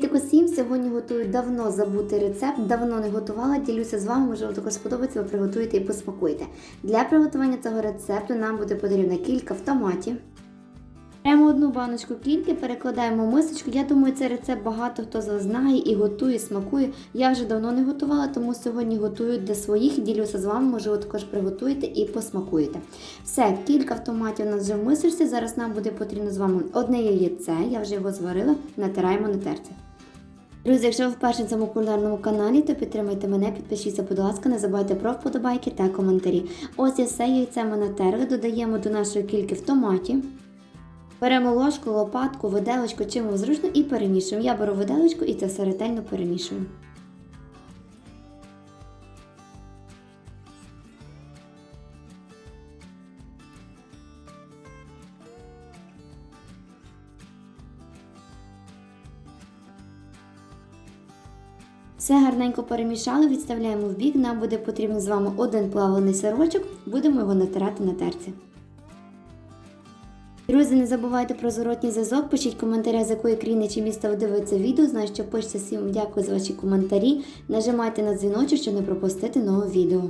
Так усім сьогодні готую давно забутий рецепт, давно не готувала. Ділюся з вами, можливо, також сподобається, ви приготуєте і посмакуєте. Для приготування цього рецепту нам буде потрібна кілька в томаті. Беремо одну баночку кільки, перекладаємо мисочку. Я думаю, цей рецепт багато хто з вас знає і готує, смакує. Я вже давно не готувала, тому сьогодні готую для своїх. Ділюся з вами, можливо, також приготуєте і посмакуєте. Все, кілька автоматів у нас вже в мисочці. Зараз нам буде потрібно з вами одне яєце. Я вже його зварила, натираємо на терці. Друзі, якщо ви вперше на цьому кулінарному каналі, то підтримайте мене, підпишіться, будь ласка, не забувайте про вподобайки та коментарі. Ось і все яйце ми натерли, додаємо до нашої кільки в томаті. Беремо ложку, лопатку, виделочку, чим вам зручно і перемішуємо. Я беру виделочку і це все ретельно перемішую. Все гарненько перемішали, відставляємо в бік. Нам буде потрібно з вами один плавлений сирочок, будемо його натирати на терці. Друзі, не забувайте про зворотній зв'язок, пишіть коментарі, з якої країни чи міста ви дивитеся відео. Знаю, що пишете всім дякую за ваші коментарі. Нажимайте на дзвіночок, щоб не пропустити нове відео.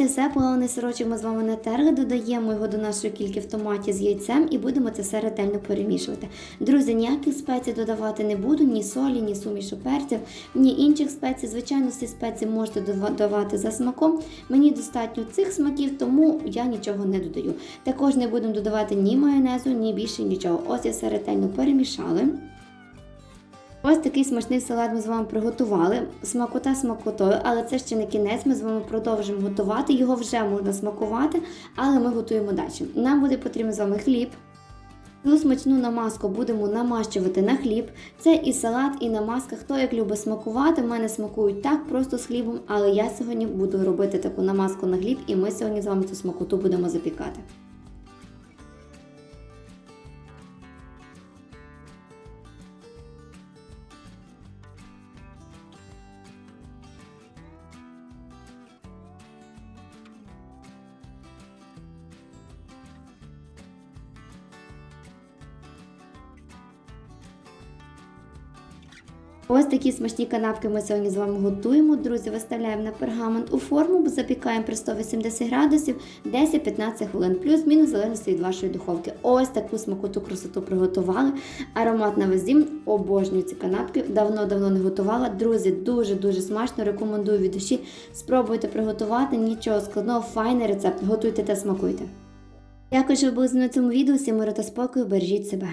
І все, плавлений сирочок ми з вами натерли, додаємо його до нашої кільки в томаті з яйцем і будемо це все ретельно перемішувати. Друзі, ніяких спецій додавати не буду, ні солі, ні сумішу перців, ні інших спецій. Звичайно, всі спеції можете додавати за смаком. Мені достатньо цих смаків, тому я нічого не додаю. Також не будемо додавати ні майонезу, ні більше нічого. Ось і все ретельно перемішали. Ось такий смачний салат ми з вами приготували. Смакота смакотою, але це ще не кінець. Ми з вами продовжимо готувати. Його вже можна смакувати, але ми готуємо далі. Нам буде потрібен з вами хліб. Цю смачну намазку будемо намащувати на хліб. Це і салат, і намазка. Хто як любить смакувати, в мене смакують так просто з хлібом, але я сьогодні буду робити таку намазку на хліб, і ми сьогодні з вами цю смакоту будемо запікати. Ось такі смачні канапки ми сьогодні з вами готуємо. Друзі, виставляємо на пергамент у форму, запікаємо при 180 градусів 10-15 хвилин, плюс-мінус залежності від вашої духовки. Ось таку смакоту красоту приготували. Аромат на весь. Обожнюю ці канапки. Давно-давно не готувала. Друзі, дуже-дуже смачно. Рекомендую від душі. Спробуйте приготувати. Нічого складного, файний рецепт. Готуйте та смакуйте. Дякую, що ви були зі мною в цьому відео. Всім миру та спокою, бережіть себе.